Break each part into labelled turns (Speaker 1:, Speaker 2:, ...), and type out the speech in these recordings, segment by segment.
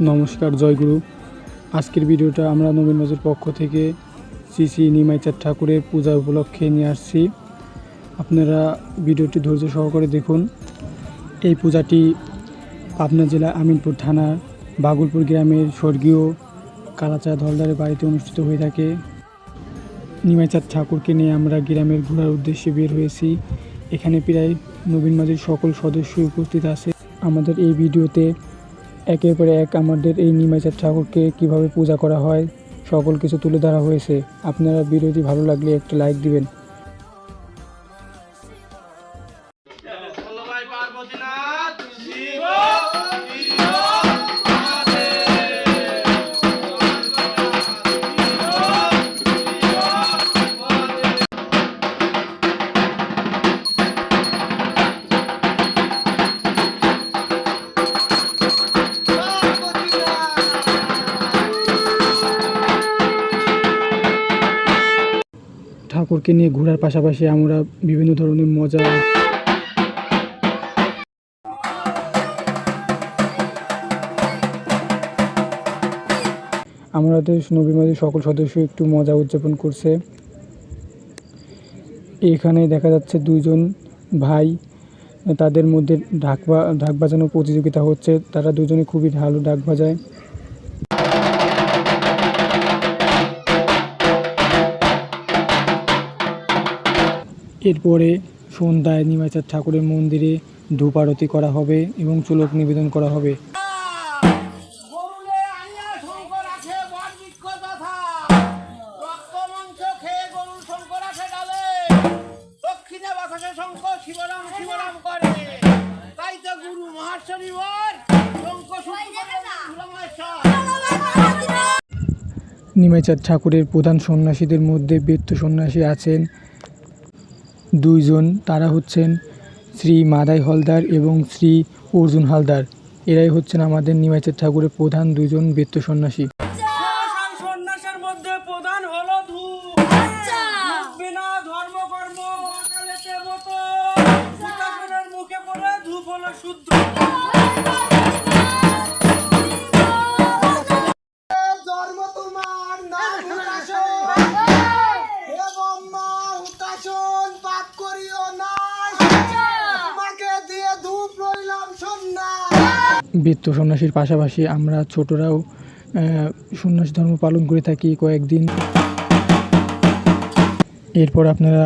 Speaker 1: নমস্কার জয়গুরু আজকের ভিডিওটা আমরা নবীন মাঝের পক্ষ থেকে শ্রী শ্রী নিমাইচাঁদ ঠাকুরের পূজা উপলক্ষে নিয়ে আসছি। আপনারা ভিডিওটি ধৈর্য সহকারে দেখুন। এই পূজাটি পাবনা জেলা আমিনপুর থানা বাগুলপুর গ্রামের স্বর্গীয় কালাচাঁদ হলদারের বাড়িতে অনুষ্ঠিত হয়ে থাকে। নিমাইচাঁদ ঠাকুরকে নিয়ে আমরা গ্রামের ঘোরার উদ্দেশ্যে বের হয়েছি। এখানে প্রায় নবীন মাঝের সকল সদস্য উপস্থিত আছে। আমাদের এই ভিডিওতে একের পরে এক আমাদের এই নিমাইচাঁদ ঠাকুরকে কীভাবে পূজা করা হয়, সকল কিছু তুলে ধরা হয়েছে। আপনারা ভিডিওটি ভালো লাগলে একটা লাইক দিবেন।
Speaker 2: পার্বতীনাথ। শিব
Speaker 1: নিয়ে ঘোরার পাশাপাশি আমরা বিভিন্ন ধরনের মজা আমাদের নবীমাদের সকল সদস্য একটু মজা উদযাপন করছে। এখানে দেখা যাচ্ছে দুইজন ভাই, তাদের মধ্যে ঢাক বা- ঢাক বাজানোর প্রতিযোগিতা হচ্ছে। তারা দুজনে খুবই ভালো ঢাক বাজায়। এরপরে সন্ধ্যায় নিমাচাঁদ ঠাকুরের মন্দিরে ধূপ আরতি করা হবে এবং চুলক নিবেদন করা হবে। নিমাইচাঁদ ঠাকুরের প্রধান সন্ন্যাসীদের মধ্যে বৃত্ত সন্ন্যাসী আছেন দুইজন তারা হচ্ছেন শ্রী মাদাই হলদার এবং শ্রী অর্জুন হালদার। এরাই হচ্ছেন আমাদের নিমাইচাঁদ ঠাকুরের প্রধান দুইজন বেত্য সন্ন্যাসী।
Speaker 2: তোমার নাম হে ব্রহ্মা পাপ করিও না। তোমাকে দিয়ে ধূপ রইলাম সন্ধ্যা।
Speaker 1: বেত্য সন্ন্যাসীর পাশাপাশি আমরা ছোটরাও সন্ন্যাসী ধর্ম পালন করে থাকি কয়েকদিন। এরপর আপনারা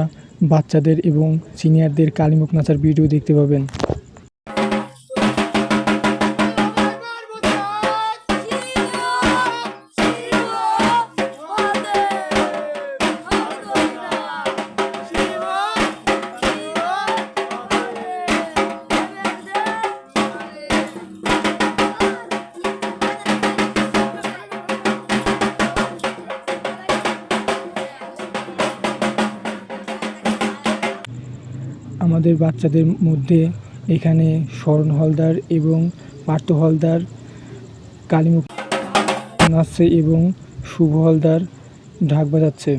Speaker 1: বাচ্চাদের এবং সিনিয়রদের কালিমুখ নাচার ভিডিও দেখতে পাবেন। আমাদের বাচ্চাদের মধ্যে এখানে স্বর্ণ হলদার এবং পার্থ হলদার, কালীমুখ নাচছে এবং শুভ হলদার ঢাক বাজাচ্ছে।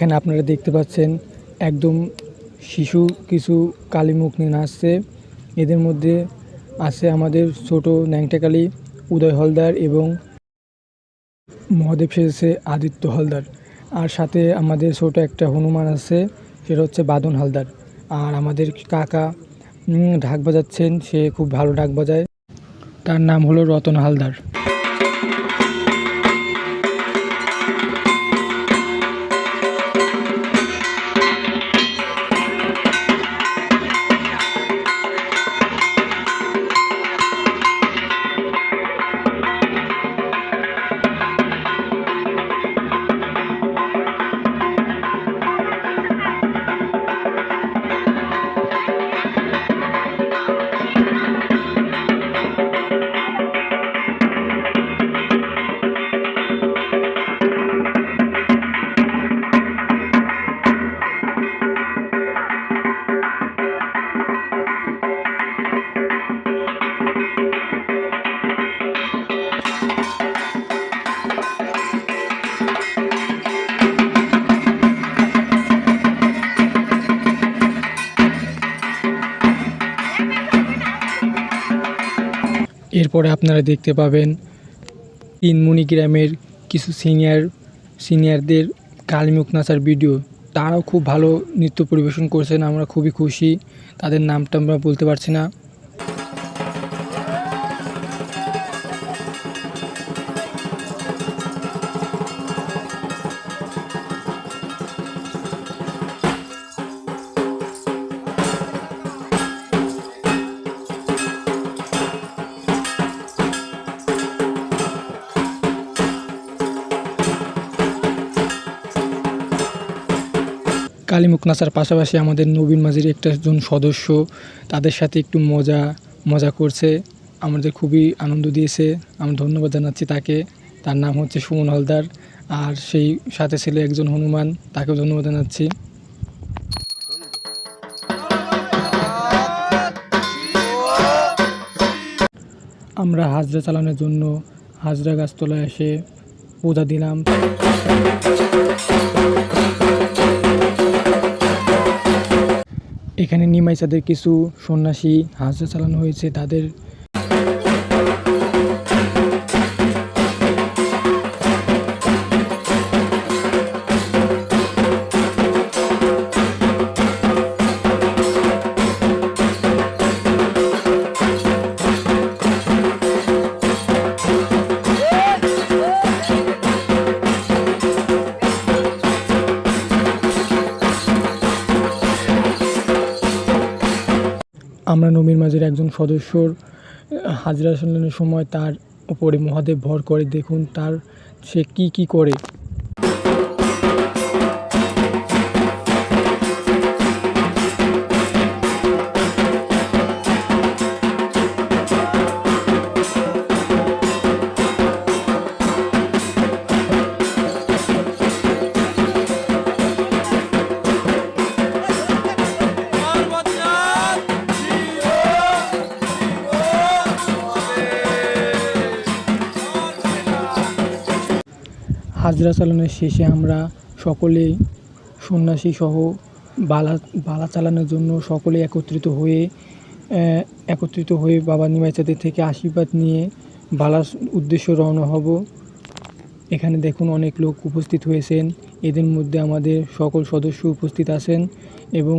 Speaker 1: এখানে আপনারা দেখতে পাচ্ছেন একদম শিশু, কিছু কালীমুখ নিয়ে নাচছে এদের মধ্যে আছে আমাদের ছোট ন্যাংটাকালী উদয় হলদার এবং মহাদেব সেজেছে আদিত্য হলদার। আর সাথে আমাদের ছোট একটা হনুমান আছে, সেটা হচ্ছে বাদন হালদার। আর আমাদের কাকা ঢাক বাজাচ্ছেন, সে খুব ভালো ঢাক বাজায়। তার নাম হলো রতন হালদার। এরপরে আপনারা দেখতে পাবেন তিনমুনি গ্রামের কিছু সিনিয়র, সিনিয়রদের কালিমুখ নাচার ভিডিও। তারাও খুব ভালো নৃত্য পরিবেশন করছেন, আমরা খুবই খুশি। তাদের নামটা আমরা বলতে পারছি না। কালীমুখ নাচার পাশাপাশি আমাদের নবীন মাঝির একটা জন সদস্য, তাদের সাথে একটু মজা মজা করছে, আমাদের খুবই আনন্দ দিয়েছে। আমি ধন্যবাদ জানাচ্ছি তাকে। তার নাম হচ্ছে সুমন হলদার আর সেই সাথে ছিল একজন হনুমান, তাকেও ধন্যবাদ জানাচ্ছি। আমরা হাজরা চালানোর জন্য হাজরা গাছতলায় এসে পূজা দিলাম। এখানে নিমাইসাদের কিছু সন্ন্যাসী হাজরা চালানো হয়েছে তাদের সদস্যর হাজরা সময় তার উপরে মহাদেব ভর করে দেখুন তার সে কি কি করে। হাজরা চালানোর শেষে আমরা সকলেই সন্ন্যাসী সহ বালা বালা চালানোর জন্য সকলে একত্রিত হয়ে একত্রিত হয়ে বাবা নিমাইচাঁদের থেকে আশীর্বাদ নিয়ে বালার উদ্দেশ্যে রওনা হব। এখানে দেখুন অনেক লোক উপস্থিত হয়েছেন। এদের মধ্যে আমাদের সকল সদস্য উপস্থিত আছেন এবং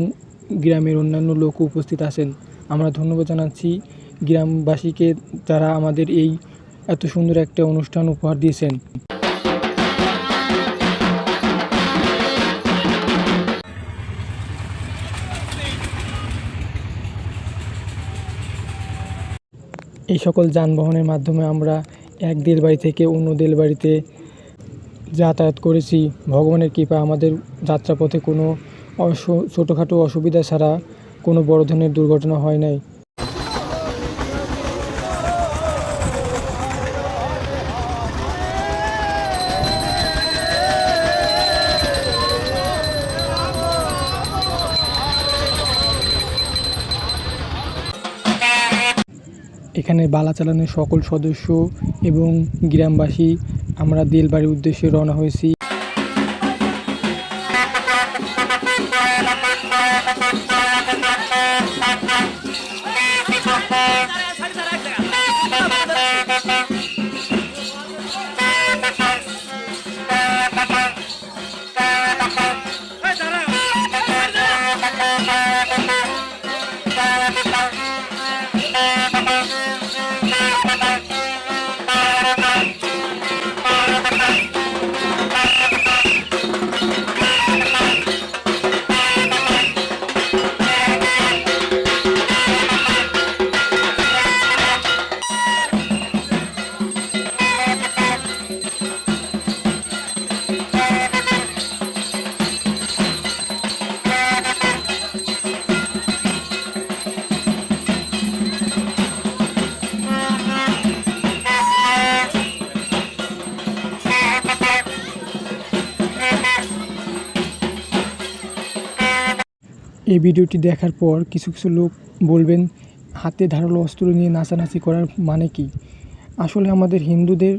Speaker 1: গ্রামের অন্যান্য লোক উপস্থিত আছেন। আমরা ধন্যবাদ জানাচ্ছি গ্রামবাসীকে তারা আমাদের এই এত সুন্দর একটা অনুষ্ঠান উপহার দিয়েছেন। এই সকল যানবাহনের মাধ্যমে আমরা এক দেল বাড়ি থেকে অন্য দেল বাড়িতে যাতায়াত করেছি। ভগবানের কৃপা, আমাদের যাত্রাপথে কোনো অস, ছোটোখাটো অসুবিধা ছাড়া কোনো বড় ধরনের দুর্ঘটনা হয় নাই। এখানে বালা চালানোর সকল সদস্য এবং গ্রামবাসী আমরা দেলবাড়ির উদ্দেশ্যে রওনা হয়েছি। এই ভিডিওটি দেখার পর কিছু কিছু লোক বলবেন, হাতে ধারালো অস্ত্র নিয়ে নাচানাচি করার মানে কি? আসলে আমাদের হিন্দুদের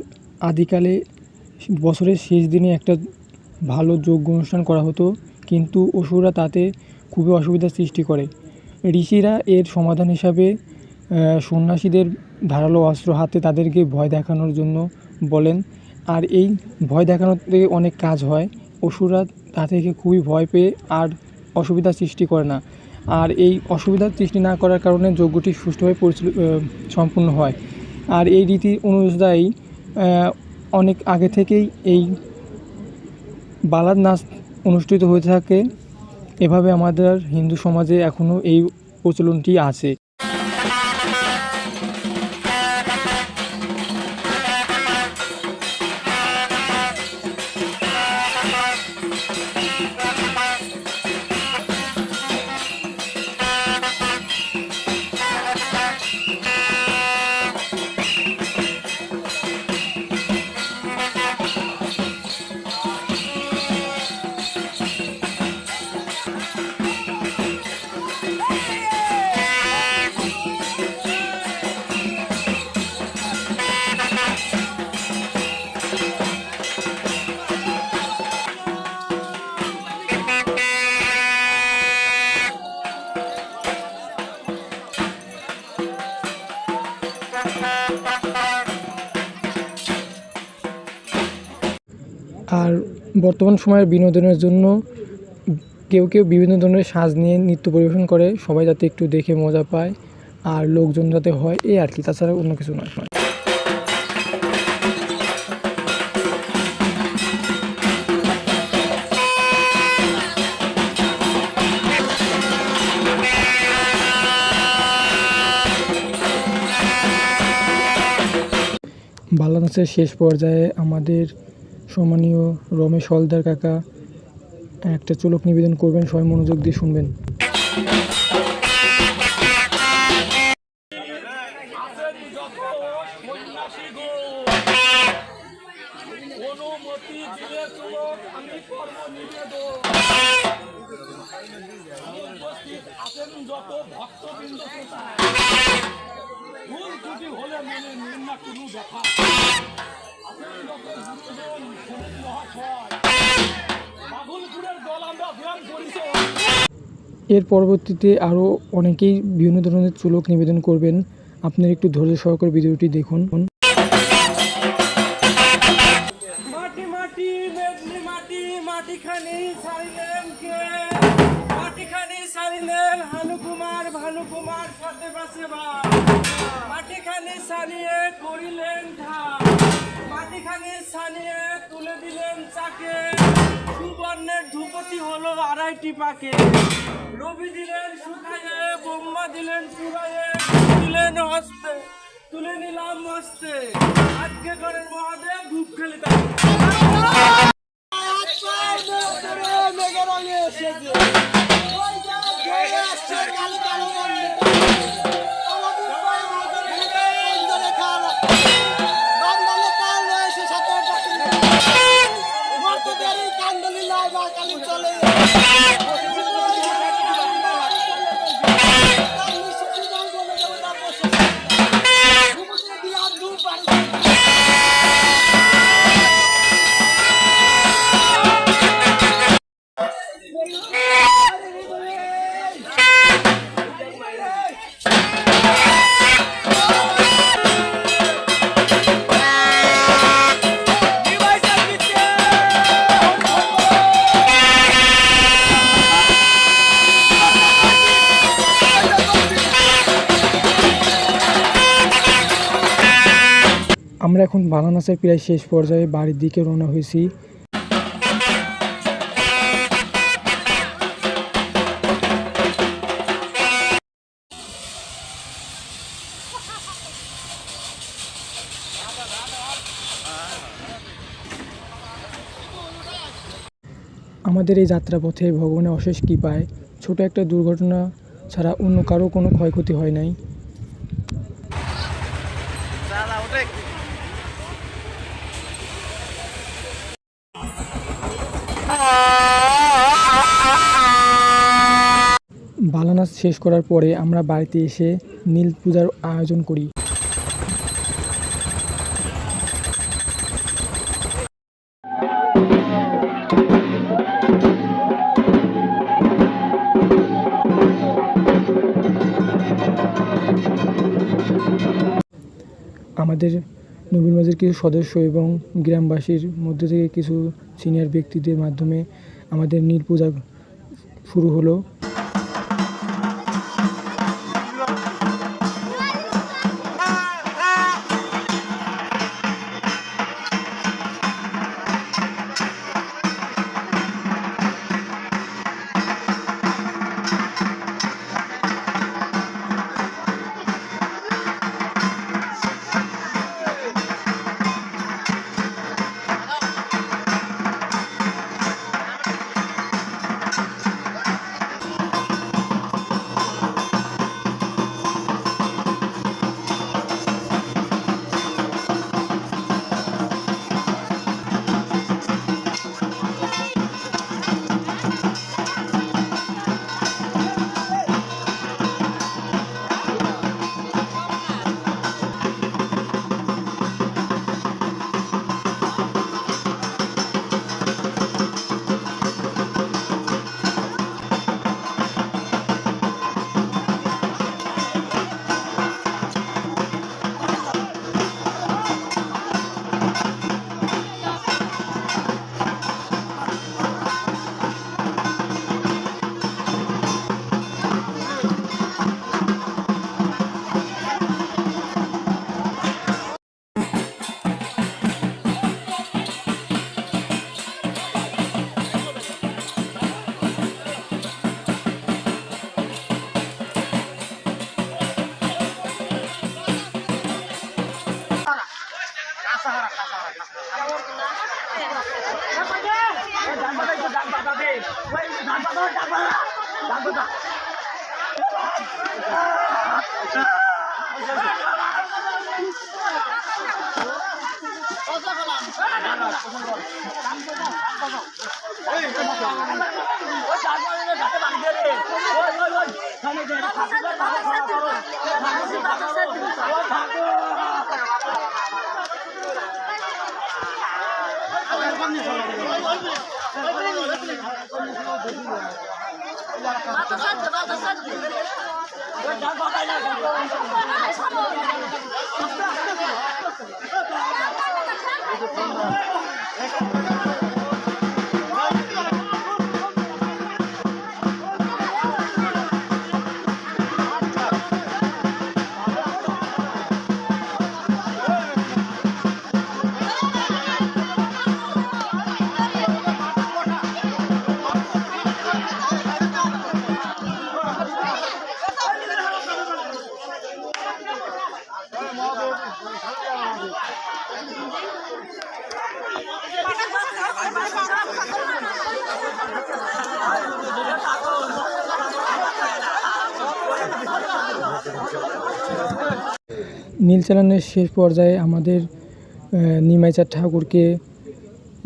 Speaker 1: আদিকালে বছরের শেষ দিনে একটা ভালো যোগ্য অনুষ্ঠান করা হতো, কিন্তু অসুররা তাতে খুবই অসুবিধার সৃষ্টি করে। ঋষিরা এর সমাধান হিসাবে সন্ন্যাসীদের ধারালো অস্ত্র হাতে তাদেরকে ভয় দেখানোর জন্য বলেন। আর এই ভয় দেখানোর থেকে অনেক কাজ হয়। অসুররা তা থেকে খুবই ভয় পেয়ে আর অসুবিধার সৃষ্টি করে না। আর এই অসুবিধা সৃষ্টি না করার কারণে যজ্ঞটি সুষ্ঠুভাবে সম্পূর্ণ হয়। আর এই রীতি অনুযায়ী অনেক আগে থেকেই এই বালাদ নাচ অনুষ্ঠিত হয়ে থাকে। এভাবে আমাদের হিন্দু সমাজে এখনও এই প্রচলনটি আছে। আর বর্তমান সময়ের বিনোদনের জন্য কেউ কেউ বিভিন্ন ধরনের সাজ নিয়ে নৃত্য পরিবেশন করে, সবাই যাতে একটু দেখে মজা পায় আর লোকজন যাতে হয়, এই আর কি। তাছাড়া অন্য কিছু নয়। বাংলাদেশের শেষ পর্যায়ে আমাদের সম্মানীয় রমেশ হলদার কাকা, একটা চলক নিবেদন করবেন সবাই মনোযোগ দিয়ে শুনবেন।
Speaker 2: হলে নিন না কোনো দেখা
Speaker 1: এর পরবর্তীতে আরও অনেকেই বিভিন্ন ধরনের চুলক নিবেদন করবেন। আপনারা একটু ধৈর্য সহকারে ভিডিওটি দেখুন।
Speaker 2: করিলেন মাটি খানি ছাড়িয়ে তুলে দিলেন চাকে। সুবর্ণের ধূপতি হলো আড়াইটি পাকে। রবি দিলেন শুকায়ে বোম্মা দিলেন চুড়ায়ে দিলেন হস্তে, তুলে নিলাম মস্তে আজকে করেন মহাদেব ধূপ খেলে
Speaker 1: আমরা এখন বানানাসের প্রায় শেষ পর্যায়ে বাড়ির দিকে রওনা হয়েছি। আমাদের এই যাত্রাপথে ভগবানের অশেষ কৃপায় ছোট একটা দুর্ঘটনা ছাড়া অন্য কারও কোনো ক্ষয়ক্ষতি হয় নাই। বালানাস শেষ করার পরে আমরা বাড়িতে এসে নীল পূজার আয়োজন করি। আমাদের নবীন মাঝের কিছু সদস্য এবং গ্রামবাসীর মধ্যে থেকে কিছু সিনিয়র ব্যক্তিদের মাধ্যমে আমাদের নীল পূজা শুরু হলো। নীল চালানের শেষ পর্যায়ে আমাদের আহ, নিমাইচাঁদ ঠাকুরকে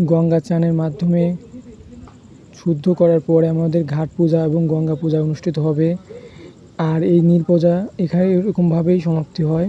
Speaker 1: গঙ্গা চানের মাধ্যমে শুদ্ধ করার পরে আমাদের ঘাট পূজা এবং গঙ্গা পূজা অনুষ্ঠিত হবে। আর এই নীল পূজা এখানে এরকমভাবেই সমাপ্তি হয়।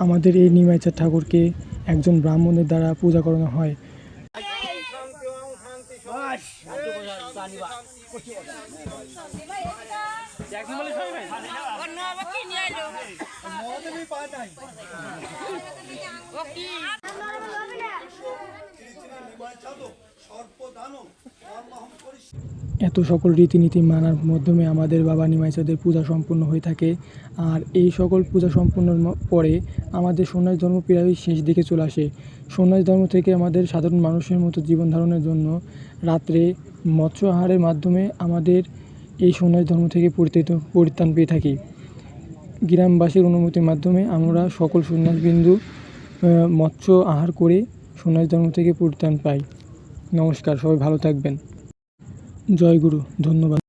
Speaker 1: আমাদের এই নিমাইচাঁদ ঠাকুরকে একজন ব্রাহ্মণের দ্বারা পূজা করানো হয়। এত সকল রীতিনীতি মানার মাধ্যমে আমাদের বাবা নিমাইচাঁদের পূজা সম্পূর্ণ হয়ে থাকে। আর এই সকল পূজা সম্পূর্ণর ম- পরে আমাদের সন্ন্যাস ধর্ম প্রায় শেষ দিকে চলে আসে। সন্ন্যাস ধর্ম থেকে আমাদের সাধারণ মানুষের মতো জীবন ধারণের জন্য রাত্রে মৎস্য আহারের মাধ্যমে আমাদের এই সন্ন্যাস ধর্ম থেকে পরিত্রাণ পরিত্রাণ পেয়ে থাকি। গ্রামবাসীর অনুমতির মাধ্যমে আমরা সকল সন্ন্যাসবিন্দু আহ, মৎস্য আহার করে সন্ন্যাস ধর্ম থেকে পরিত্রাণ পাই। নমস্কার সবাই ভালো থাকবেন। জয় গুরু ধন্যবাদ।